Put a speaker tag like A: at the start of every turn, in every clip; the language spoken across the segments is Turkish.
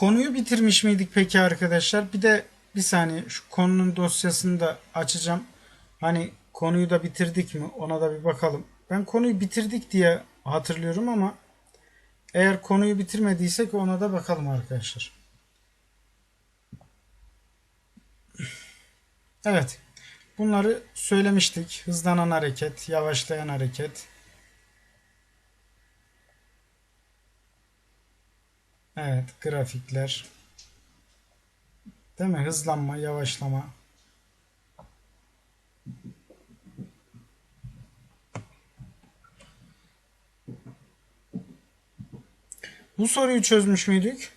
A: konuyu bitirmiş miydik peki arkadaşlar? Bir de bir saniye şu konunun dosyasını da açacağım. Hani konuyu da bitirdik mi? Ona da bir bakalım. Ben konuyu bitirdik diye hatırlıyorum ama eğer konuyu bitirmediysek ona da bakalım arkadaşlar. Evet. Bunları söylemiştik. Hızlanan hareket, yavaşlayan hareket. Evet, grafikler. Değil mi? Hızlanma, yavaşlama. Bu soruyu çözmüş müydük?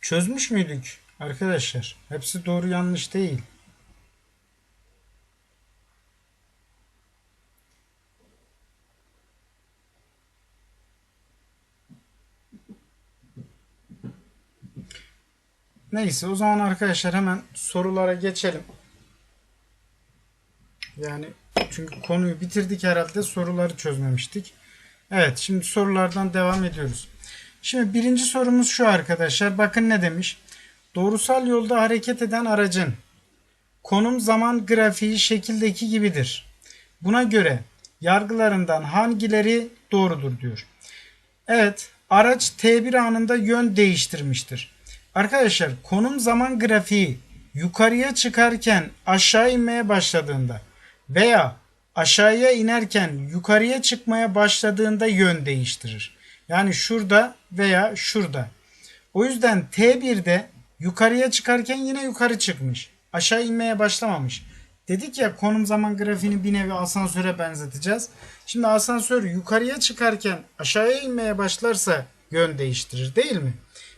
A: Çözmüş müydük arkadaşlar? Hepsi doğru yanlış değil. Neyse o zaman arkadaşlar hemen sorulara geçelim. Yani çünkü konuyu bitirdik herhalde soruları çözmemiştik. Evet şimdi sorulardan devam ediyoruz. Şimdi birinci sorumuz şu arkadaşlar. Bakın ne demiş. Doğrusal yolda hareket eden aracın konum zaman grafiği şekildeki gibidir. Buna göre yargılarından hangileri doğrudur diyor. Evet araç T1 anında yön değiştirmiştir. Arkadaşlar konum zaman grafiği yukarıya çıkarken aşağı inmeye başladığında veya aşağıya inerken yukarıya çıkmaya başladığında yön değiştirir. Yani şurada veya şurada. O yüzden T1'de yukarıya çıkarken yine yukarı çıkmış. Aşağı inmeye başlamamış. Dedik ya konum zaman grafiğini bir nevi asansöre benzeteceğiz. Şimdi asansör yukarıya çıkarken aşağıya inmeye başlarsa yön değiştirir değil mi?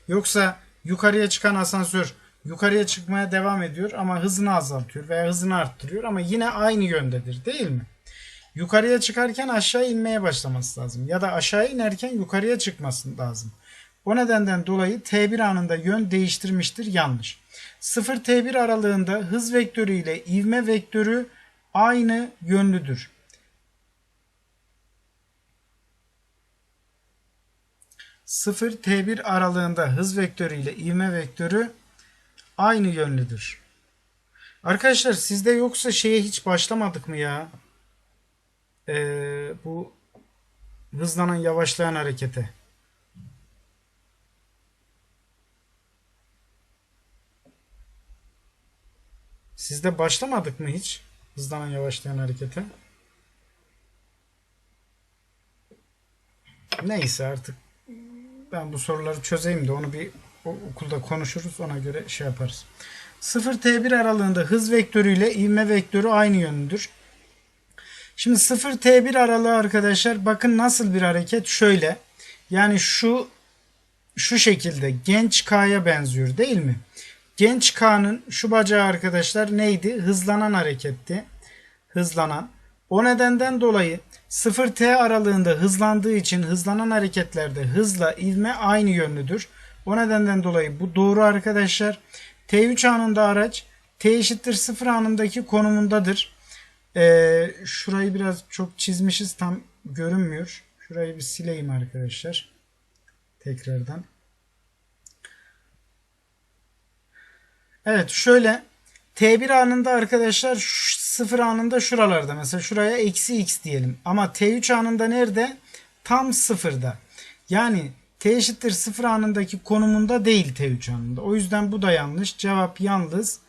A: Yoksa yukarıya çıkan asansör yukarıya çıkmaya devam ediyor ama hızını azaltıyor veya hızını arttırıyor ama yine aynı yöndedir değil mi? Yukarıya çıkarken aşağı inmeye başlaması lazım ya da aşağı inerken yukarıya çıkması lazım. O nedenden dolayı T1 anında yön değiştirmiştir yanlış. 0-T1 aralığında hız vektörü ile ivme vektörü aynı yönlüdür. Sıfır T1 aralığında hız vektörü ile ivme vektörü aynı yönlüdür. Arkadaşlar sizde yoksa şeye hiç başlamadık mı ya? Ee, bu hızlanan yavaşlayan harekete. Sizde başlamadık mı hiç? Hızlanan yavaşlayan harekete. Neyse artık ben bu soruları çözeyim de onu bir okulda konuşuruz ona göre şey yaparız. 0-T1 aralığında hız vektörü ile ivme vektörü aynı yönlüdür. Şimdi 0-T1 aralığı arkadaşlar bakın nasıl bir hareket şöyle. Yani şu şu şekilde genç K'ya benziyor değil mi? Genç K'nın şu bacağı arkadaşlar neydi? Hızlanan hareketti. Hızlanan. O nedenden dolayı 0T aralığında hızlandığı için hızlanan hareketlerde hızla ivme aynı yönlüdür. O nedenden dolayı bu doğru arkadaşlar. T3 anında araç T eşittir 0 anındaki konumundadır. Ee, şurayı biraz çok çizmişiz tam görünmüyor. Şurayı bir sileyim arkadaşlar. Tekrardan. Evet şöyle T1 anında arkadaşlar 0 anında şuralarda mesela şuraya eksi x diyelim. Ama T3 anında nerede? Tam sıfırda. Yani T eşittir 0 anındaki konumunda değil T3 anında. O yüzden bu da yanlış. Cevap yalnız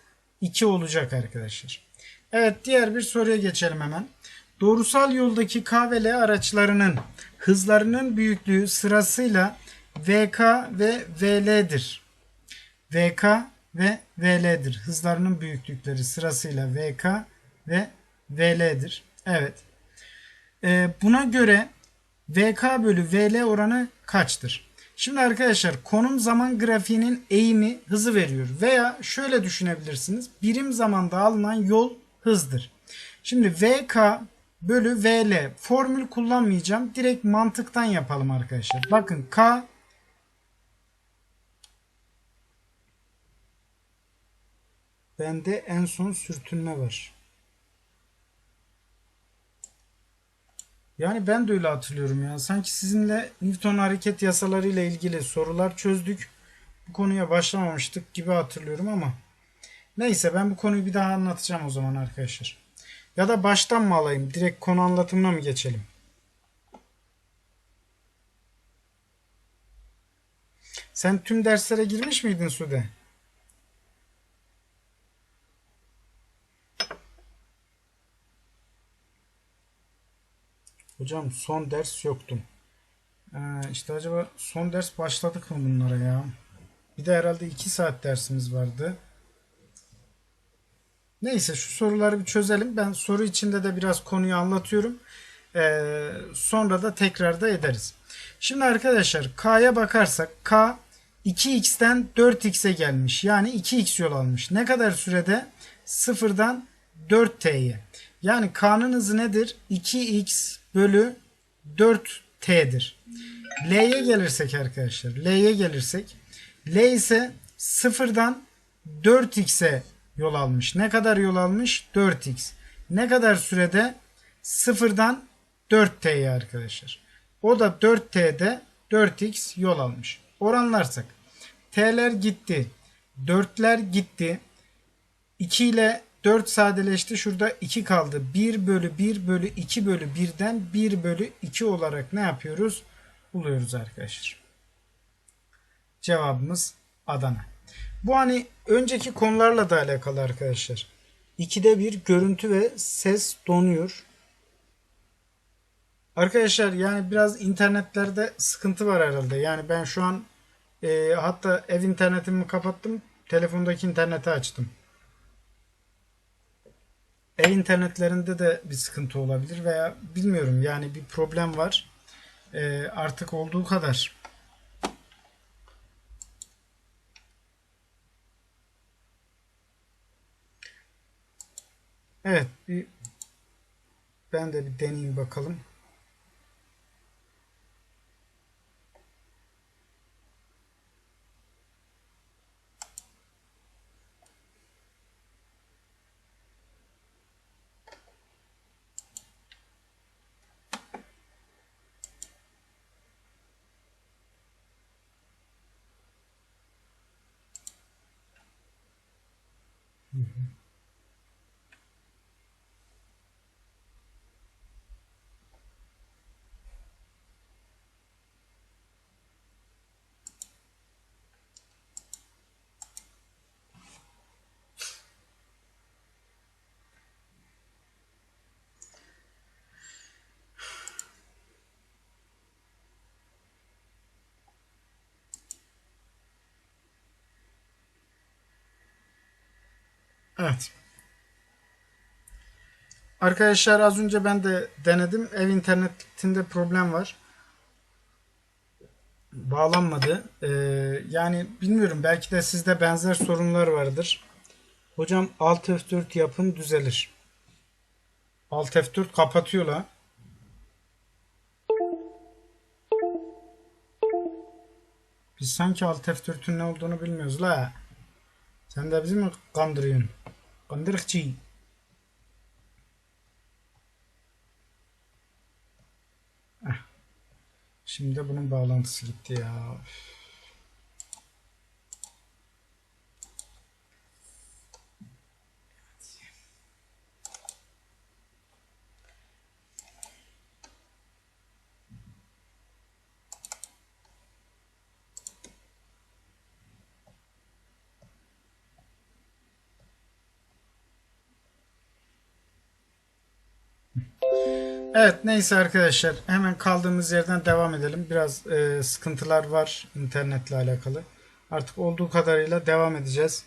A: 2 olacak arkadaşlar. Evet diğer bir soruya geçelim hemen. Doğrusal yoldaki K ve L araçlarının hızlarının büyüklüğü sırasıyla VK ve VL'dir. VK ve VL'dir. Hızlarının büyüklükleri sırasıyla VK ve VL'dir. Evet. Ee, buna göre VK bölü VL oranı kaçtır? Şimdi arkadaşlar konum zaman grafiğinin eğimi hızı veriyor. Veya şöyle düşünebilirsiniz. Birim zamanda alınan yol hızdır. Şimdi VK bölü VL formül kullanmayacağım. Direkt mantıktan yapalım arkadaşlar. Bakın K Bende en son sürtünme var. Yani ben de öyle hatırlıyorum ya. Sanki sizinle Newton hareket yasaları ile ilgili sorular çözdük. Bu konuya başlamamıştık gibi hatırlıyorum ama. Neyse ben bu konuyu bir daha anlatacağım o zaman arkadaşlar. Ya da baştan mı alayım? Direkt konu anlatımına mı geçelim? Sen tüm derslere girmiş miydin Sude? Hocam son ders yoktum. Ee, işte acaba son ders başladık mı bunlara ya? Bir de herhalde 2 saat dersimiz vardı. Neyse şu soruları bir çözelim. Ben soru içinde de biraz konuyu anlatıyorum. Ee, sonra da tekrar da ederiz. Şimdi arkadaşlar K'ya bakarsak K 2x'ten 4x'e gelmiş. Yani 2x yol almış. Ne kadar sürede? 0'dan 4t'ye. Yani K'nın hızı nedir? 2x bölü 4t'dir. L'ye gelirsek arkadaşlar. L'ye gelirsek. L ise 0'dan 4x'e yol almış. Ne kadar yol almış? 4x. Ne kadar sürede? 0'dan 4t'ye arkadaşlar. O da 4t'de 4x yol almış. Oranlarsak. T'ler gitti. 4'ler gitti. 2 ile 4 sadeleşti. Şurada 2 kaldı. 1 bölü 1 bölü 2 bölü 1'den 1 bölü 2 olarak ne yapıyoruz? Buluyoruz arkadaşlar. Cevabımız Adana. Bu hani önceki konularla da alakalı arkadaşlar. İkide bir görüntü ve ses donuyor. Arkadaşlar yani biraz internetlerde sıkıntı var herhalde. Yani ben şu an e, hatta ev internetimi kapattım. Telefondaki interneti açtım. Ev internetlerinde de bir sıkıntı olabilir veya bilmiyorum yani bir problem var. E, artık olduğu kadar. Evet bir ben de bir deneyeyim bakalım. Evet. Arkadaşlar az önce ben de denedim. Ev internetinde problem var. Bağlanmadı. Ee, yani bilmiyorum belki de sizde benzer sorunlar vardır. Hocam Alt F4 yapın düzelir. Alt F4 kapatıyor la. Biz sanki Alt F4'ün ne olduğunu bilmiyoruz la. Sen de bizi mi kandırıyorsun? Kandırıkçı. Heh. Şimdi bunun bağlantısı gitti ya. Evet neyse arkadaşlar hemen kaldığımız yerden devam edelim. Biraz e, sıkıntılar var internetle alakalı. Artık olduğu kadarıyla devam edeceğiz.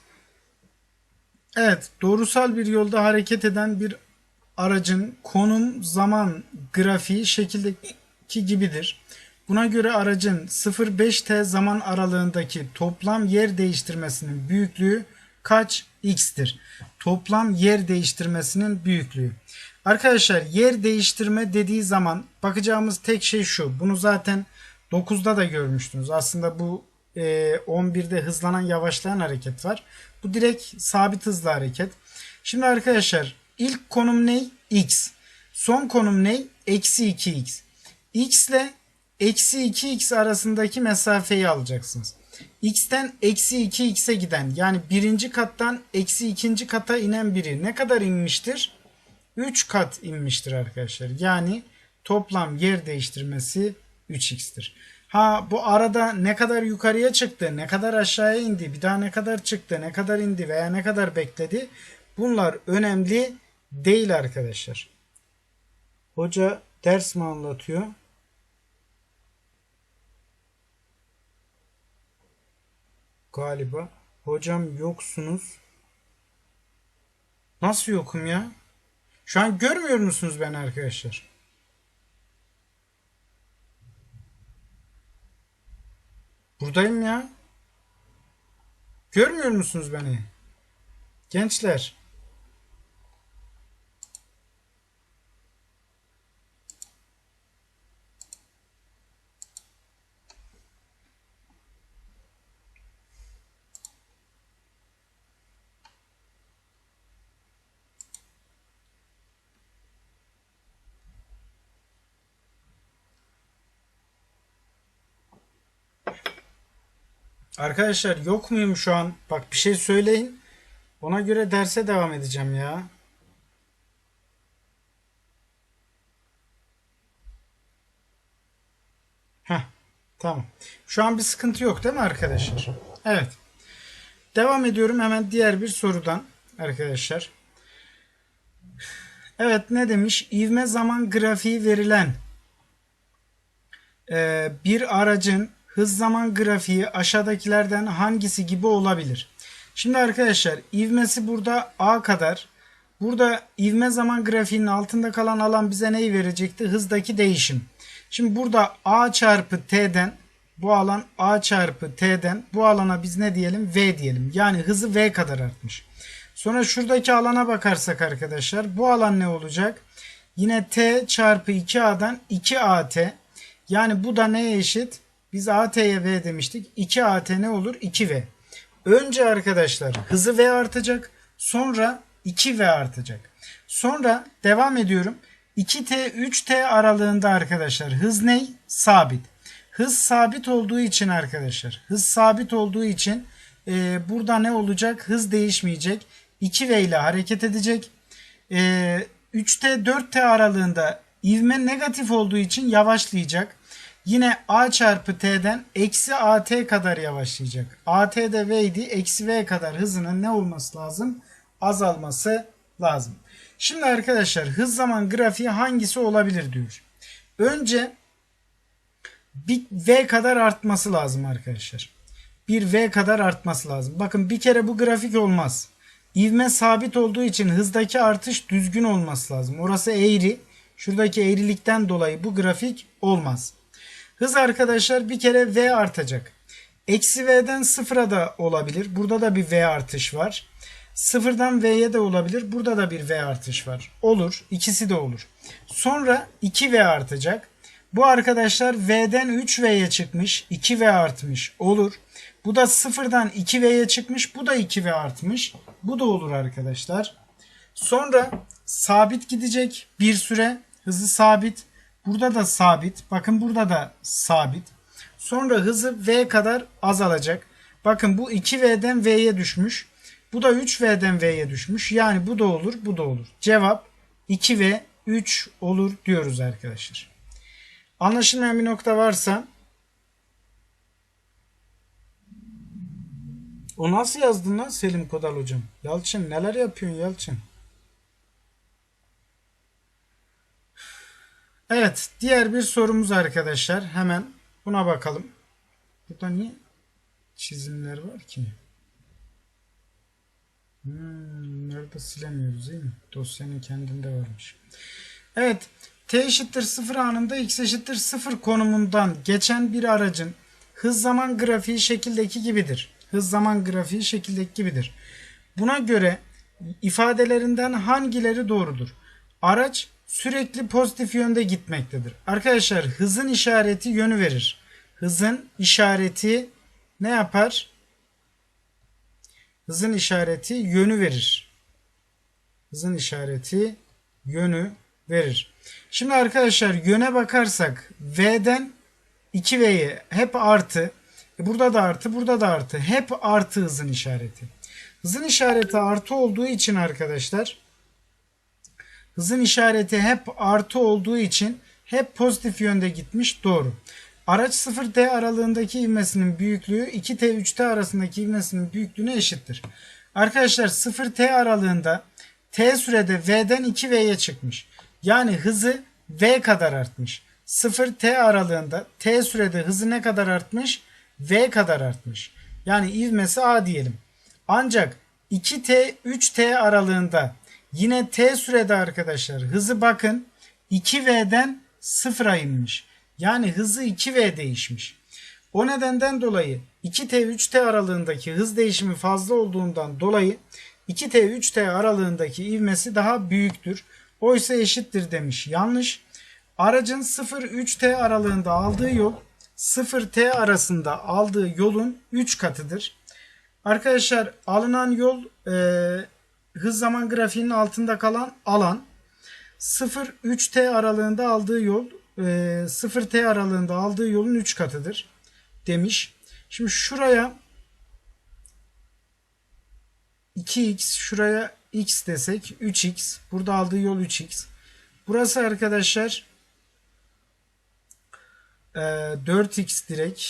A: Evet doğrusal bir yolda hareket eden bir aracın konum zaman grafiği şekildeki gibidir. Buna göre aracın 0-5t zaman aralığındaki toplam yer değiştirmesinin büyüklüğü kaç x'tir? Toplam yer değiştirmesinin büyüklüğü. Arkadaşlar yer değiştirme dediği zaman bakacağımız tek şey şu. Bunu zaten 9'da da görmüştünüz. Aslında bu e, 11'de hızlanan yavaşlayan hareket var. Bu direkt sabit hızlı hareket. Şimdi arkadaşlar ilk konum ne? X. Son konum ne? Eksi 2x. X ile eksi 2x arasındaki mesafeyi alacaksınız. X'ten eksi 2x'e giden yani birinci kattan eksi ikinci kata inen biri ne kadar inmiştir? 3 kat inmiştir arkadaşlar. Yani toplam yer değiştirmesi 3x'tir. Ha bu arada ne kadar yukarıya çıktı, ne kadar aşağıya indi, bir daha ne kadar çıktı, ne kadar indi veya ne kadar bekledi bunlar önemli değil arkadaşlar. Hoca ders mi anlatıyor? Galiba. Hocam yoksunuz. Nasıl yokum ya? Şu an görmüyor musunuz beni arkadaşlar? Buradayım ya. Görmüyor musunuz beni? Gençler. Arkadaşlar yok muyum şu an? Bak bir şey söyleyin. Ona göre derse devam edeceğim ya. Heh, tamam. Şu an bir sıkıntı yok değil mi arkadaşlar? Evet. Devam ediyorum hemen diğer bir sorudan arkadaşlar. Evet ne demiş? İvme zaman grafiği verilen bir aracın hız zaman grafiği aşağıdakilerden hangisi gibi olabilir? Şimdi arkadaşlar ivmesi burada A kadar. Burada ivme zaman grafiğinin altında kalan alan bize neyi verecekti? Hızdaki değişim. Şimdi burada A çarpı T'den bu alan A çarpı T'den bu alana biz ne diyelim? V diyelim. Yani hızı V kadar artmış. Sonra şuradaki alana bakarsak arkadaşlar bu alan ne olacak? Yine T çarpı 2A'dan 2AT. Yani bu da neye eşit? Biz AT'ye V demiştik. 2AT ne olur? 2V. Önce arkadaşlar hızı V artacak. Sonra 2V artacak. Sonra devam ediyorum. 2T 3T aralığında arkadaşlar hız ne? Sabit. Hız sabit olduğu için arkadaşlar hız sabit olduğu için e, burada ne olacak? Hız değişmeyecek. 2V ile hareket edecek. E, 3T 4T aralığında ivme negatif olduğu için yavaşlayacak. Yine A çarpı T'den eksi AT kadar yavaşlayacak. AT de V idi. Eksi V kadar hızının ne olması lazım? Azalması lazım. Şimdi arkadaşlar hız zaman grafiği hangisi olabilir diyor. Önce bir V kadar artması lazım arkadaşlar. Bir V kadar artması lazım. Bakın bir kere bu grafik olmaz. İvme sabit olduğu için hızdaki artış düzgün olması lazım. Orası eğri. Şuradaki eğrilikten dolayı bu grafik olmaz. Hız arkadaşlar bir kere V artacak. Eksi V'den sıfıra da olabilir. Burada da bir V artış var. Sıfırdan V'ye de olabilir. Burada da bir V artış var. Olur. İkisi de olur. Sonra 2V artacak. Bu arkadaşlar V'den 3V'ye çıkmış. 2V artmış. Olur. Bu da sıfırdan 2V'ye çıkmış. Bu da 2V artmış. Bu da olur arkadaşlar. Sonra sabit gidecek bir süre. Hızı sabit. Burada da sabit. Bakın burada da sabit. Sonra hızı V kadar azalacak. Bakın bu 2V'den V'ye düşmüş. Bu da 3V'den V'ye düşmüş. Yani bu da olur, bu da olur. Cevap 2V 3 olur diyoruz arkadaşlar. Anlaşılmayan bir nokta varsa O nasıl yazdın lan Selim Kodal hocam? Yalçın neler yapıyorsun Yalçın? Evet diğer bir sorumuz arkadaşlar. Hemen buna bakalım. Burada niye çizimler var ki? Hmm, nerede silemiyoruz değil mi? Dosyanın kendinde varmış. Evet. T eşittir 0 anında x eşittir 0 konumundan geçen bir aracın hız zaman grafiği şekildeki gibidir. Hız zaman grafiği şekildeki gibidir. Buna göre ifadelerinden hangileri doğrudur? Araç sürekli pozitif yönde gitmektedir. Arkadaşlar hızın işareti yönü verir. Hızın işareti ne yapar? hızın işareti yönü verir. Hızın işareti yönü verir. Şimdi arkadaşlar yöne bakarsak V'den 2V'ye hep artı. E burada da artı, burada da artı. Hep artı hızın işareti. Hızın işareti artı olduğu için arkadaşlar hızın işareti hep artı olduğu için hep pozitif yönde gitmiş. Doğru. Araç 0T aralığındaki ivmesinin büyüklüğü 2T 3T arasındaki ivmesinin büyüklüğüne eşittir. Arkadaşlar 0T aralığında T sürede V'den 2V'ye çıkmış. Yani hızı V kadar artmış. 0T aralığında T sürede hızı ne kadar artmış? V kadar artmış. Yani ivmesi A diyelim. Ancak 2T 3T aralığında yine T sürede arkadaşlar hızı bakın 2V'den 0'a inmiş. Yani hızı 2V değişmiş. O nedenden dolayı 2T 3T aralığındaki hız değişimi fazla olduğundan dolayı 2T 3T aralığındaki ivmesi daha büyüktür. Oysa eşittir demiş. Yanlış. Aracın 0-3T aralığında aldığı yol 0T arasında aldığı yolun 3 katıdır. Arkadaşlar alınan yol e, hız zaman grafiğinin altında kalan alan 0-3T aralığında aldığı yol e, 0T aralığında aldığı yolun 3 katıdır demiş. Şimdi şuraya 2x şuraya x desek 3x burada aldığı yol 3x. Burası arkadaşlar e, 4x direkt.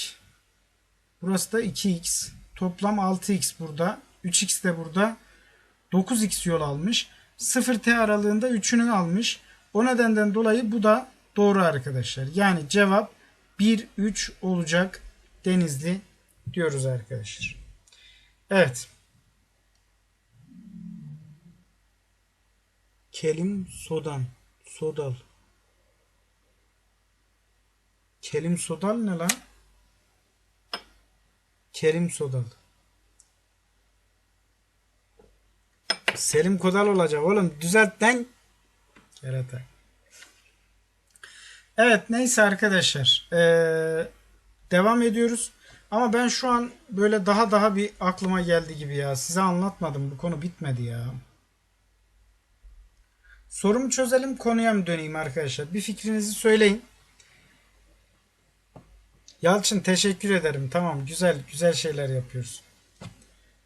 A: Burası da 2x. Toplam 6x burada. 3x de burada. 9x yol almış. 0t aralığında 3'ünü almış. O nedenden dolayı bu da doğru arkadaşlar. Yani cevap 1 3 olacak Denizli diyoruz arkadaşlar. Evet. Kelim Sodan. Sodal. Kelim Sodal ne lan? Kerim Sodal. Selim Kodal olacak oğlum. Düzelt lan. Kerata. Evet neyse arkadaşlar. Ee, devam ediyoruz. Ama ben şu an böyle daha daha bir aklıma geldi gibi ya. Size anlatmadım. Bu konu bitmedi ya. Sorumu çözelim konuya mı döneyim arkadaşlar? Bir fikrinizi söyleyin. Yalçın teşekkür ederim. Tamam güzel güzel şeyler yapıyoruz.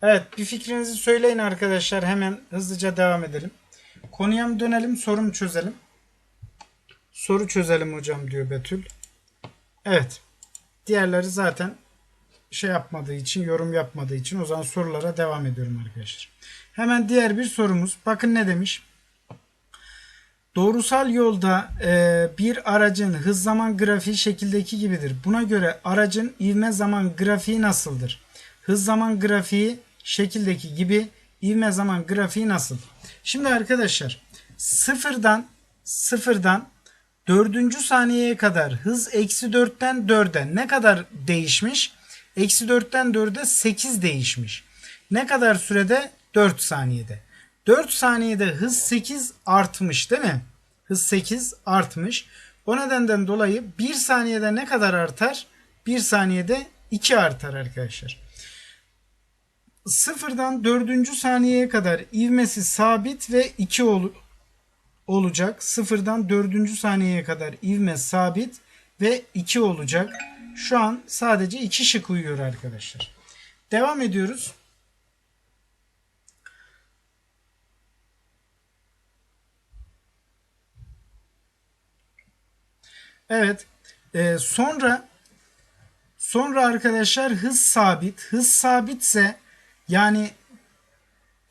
A: Evet bir fikrinizi söyleyin arkadaşlar. Hemen hızlıca devam edelim. Konuya mı dönelim sorumu çözelim. Soru çözelim hocam diyor Betül. Evet. Diğerleri zaten şey yapmadığı için, yorum yapmadığı için o zaman sorulara devam ediyorum arkadaşlar. Hemen diğer bir sorumuz. Bakın ne demiş? Doğrusal yolda e, bir aracın hız zaman grafiği şekildeki gibidir. Buna göre aracın ivme zaman grafiği nasıldır? Hız zaman grafiği şekildeki gibi ivme zaman grafiği nasıl? Şimdi arkadaşlar sıfırdan sıfırdan dördüncü saniyeye kadar hız eksi dörtten 4'e ne kadar değişmiş? Eksi dörtten dörde 8 değişmiş. Ne kadar sürede? 4 saniyede. 4 saniyede hız 8 artmış değil mi? Hız 8 artmış. O nedenden dolayı 1 saniyede ne kadar artar? 1 saniyede 2 artar arkadaşlar. Sıfırdan 4. saniyeye kadar ivmesi sabit ve 2 ol olacak. Sıfırdan 4. saniyeye kadar ivme sabit ve 2 olacak. Şu an sadece 2 şık uyuyor arkadaşlar. Devam ediyoruz. Evet. Ee, sonra sonra arkadaşlar hız sabit. Hız sabitse yani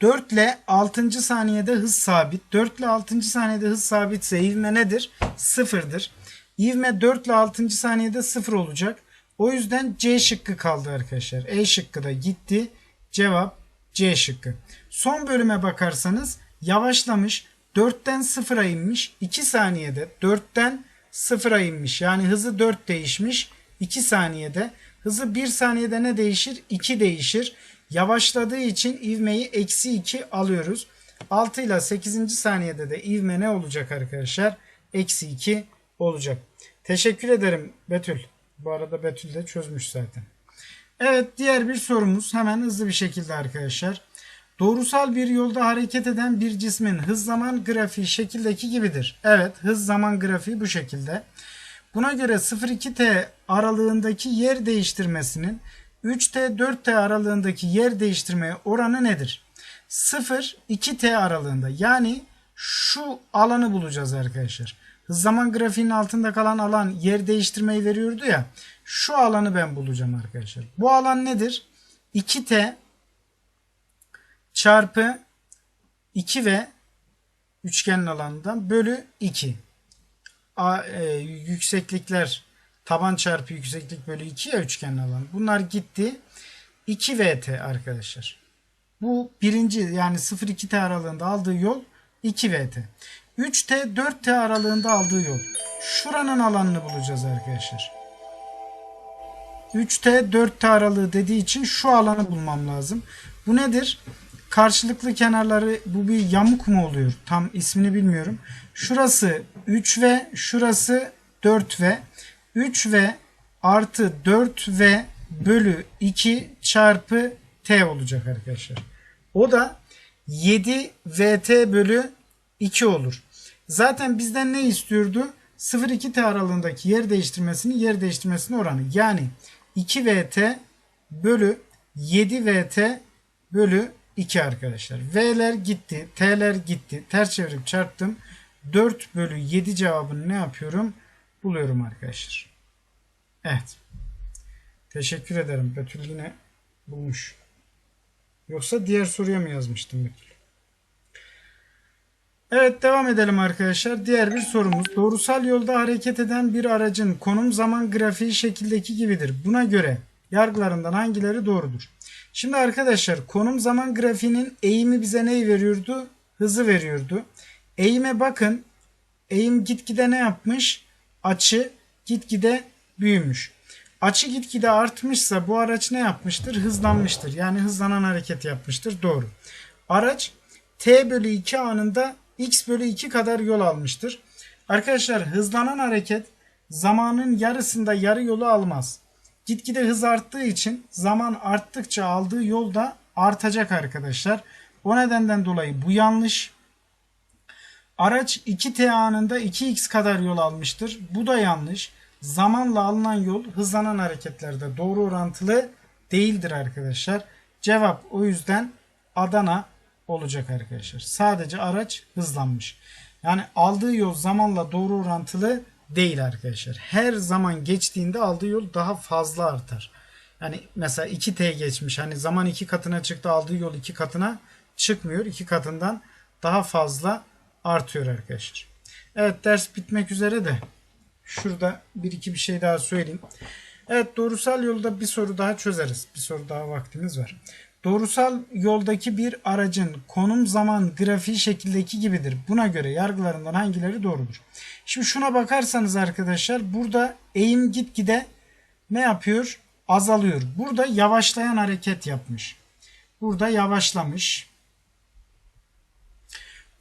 A: 4 ile 6. saniyede hız sabit. 4 ile 6. saniyede hız sabitse ivme nedir? Sıfırdır. İvme 4 ile 6. saniyede sıfır olacak. O yüzden C şıkkı kaldı arkadaşlar. E şıkkı da gitti. Cevap C şıkkı. Son bölüme bakarsanız yavaşlamış. 4'ten 0'a inmiş. 2 saniyede 4'ten 0'a inmiş. Yani hızı 4 değişmiş. 2 saniyede. Hızı 1 saniyede ne değişir? 2 değişir. Yavaşladığı için ivmeyi eksi 2 alıyoruz. 6 ile 8. saniyede de ivme ne olacak arkadaşlar? Eksi 2 olacak. Teşekkür ederim Betül. Bu arada Betül de çözmüş zaten. Evet diğer bir sorumuz hemen hızlı bir şekilde arkadaşlar. Doğrusal bir yolda hareket eden bir cismin hız zaman grafiği şekildeki gibidir. Evet, hız zaman grafiği bu şekilde. Buna göre 0-2t aralığındaki yer değiştirmesinin 3t 4t aralığındaki yer değiştirmeye oranı nedir? 0-2t aralığında yani şu alanı bulacağız arkadaşlar. Zaman grafiğinin altında kalan alan yer değiştirmeyi veriyordu ya. Şu alanı ben bulacağım arkadaşlar. Bu alan nedir? 2t çarpı 2 ve üçgenin alanından bölü 2. A, e, yükseklikler taban çarpı yükseklik bölü 2 ya üçgenin alanı. Bunlar gitti. 2 VT arkadaşlar. Bu birinci yani 0-2T aralığında aldığı yol 2 VT. 3T 4T aralığında aldığı yol. Şuranın alanını bulacağız arkadaşlar. 3T 4T aralığı dediği için şu alanı bulmam lazım. Bu nedir? Karşılıklı kenarları bu bir yamuk mu oluyor? Tam ismini bilmiyorum. Şurası 3V, şurası 4V. 3V artı 4V bölü 2 çarpı T olacak arkadaşlar. O da 7 VT bölü 2 olur. Zaten bizden ne istiyordu? 0-2T aralığındaki yer değiştirmesini yer değiştirmesinin oranı. Yani 2 VT bölü 7 VT bölü 2 arkadaşlar. V'ler gitti. T'ler gitti. Ters çevirip çarptım. 4 bölü 7 cevabını ne yapıyorum? Buluyorum arkadaşlar. Evet. Teşekkür ederim. Betül yine bulmuş. Yoksa diğer soruya mı yazmıştım Betül? Evet devam edelim arkadaşlar. Diğer bir sorumuz. Doğrusal yolda hareket eden bir aracın konum zaman grafiği şekildeki gibidir. Buna göre yargılarından hangileri doğrudur? Şimdi arkadaşlar konum zaman grafiğinin eğimi bize neyi veriyordu? Hızı veriyordu. Eğime bakın. Eğim gitgide ne yapmış? Açı gitgide büyümüş. Açı gitgide artmışsa bu araç ne yapmıştır? Hızlanmıştır. Yani hızlanan hareket yapmıştır. Doğru. Araç t bölü 2 anında x bölü 2 kadar yol almıştır. Arkadaşlar hızlanan hareket zamanın yarısında yarı yolu almaz. Gitgide hız arttığı için zaman arttıkça aldığı yol da artacak arkadaşlar. O nedenden dolayı bu yanlış. Araç 2t anında 2x kadar yol almıştır. Bu da yanlış. Zamanla alınan yol hızlanan hareketlerde doğru orantılı değildir arkadaşlar. Cevap o yüzden Adana olacak arkadaşlar. Sadece araç hızlanmış. Yani aldığı yol zamanla doğru orantılı değil arkadaşlar. Her zaman geçtiğinde aldığı yol daha fazla artar. Yani mesela 2T geçmiş. Hani zaman iki katına çıktı aldığı yol iki katına çıkmıyor. iki katından daha fazla artıyor arkadaşlar. Evet ders bitmek üzere de şurada bir iki bir şey daha söyleyeyim. Evet doğrusal yolda bir soru daha çözeriz. Bir soru daha vaktimiz var. Doğrusal yoldaki bir aracın konum zaman grafiği şekildeki gibidir. Buna göre yargılarından hangileri doğrudur? Şimdi şuna bakarsanız arkadaşlar burada eğim gitgide ne yapıyor? Azalıyor. Burada yavaşlayan hareket yapmış. Burada yavaşlamış.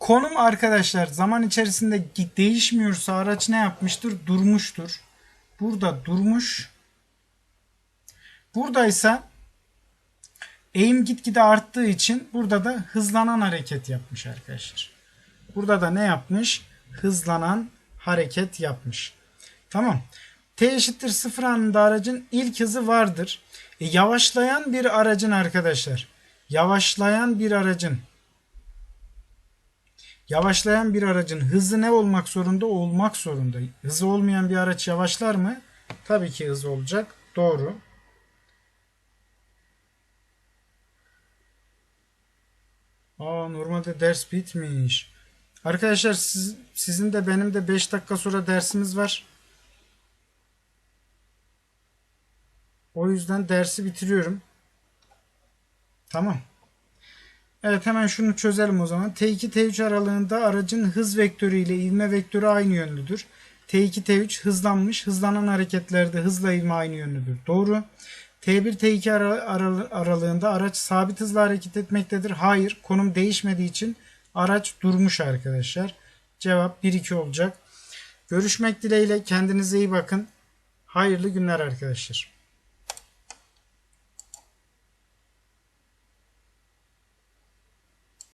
A: Konum arkadaşlar zaman içerisinde değişmiyorsa araç ne yapmıştır? Durmuştur. Burada durmuş. Buradaysa eğim gitgide arttığı için burada da hızlanan hareket yapmış arkadaşlar. Burada da ne yapmış? Hızlanan hareket yapmış. Tamam. T eşittir 0 anında aracın ilk hızı vardır. E, yavaşlayan bir aracın arkadaşlar. Yavaşlayan bir aracın Yavaşlayan bir aracın hızı ne olmak zorunda? Olmak zorunda. Hızı olmayan bir araç yavaşlar mı? Tabii ki hızı olacak. Doğru. Aa normalde ders bitmiş. Arkadaşlar siz, sizin de benim de 5 dakika sonra dersimiz var. O yüzden dersi bitiriyorum. Tamam. Evet hemen şunu çözelim o zaman. T2 T3 aralığında aracın hız vektörü ile ivme vektörü aynı yönlüdür. T2 T3 hızlanmış. Hızlanan hareketlerde hızla ivme aynı yönlüdür. Doğru. T1 T2 aralığında araç sabit hızla hareket etmektedir. Hayır. Konum değişmediği için araç durmuş arkadaşlar. Cevap 1-2 olacak. Görüşmek dileğiyle kendinize iyi bakın. Hayırlı günler arkadaşlar.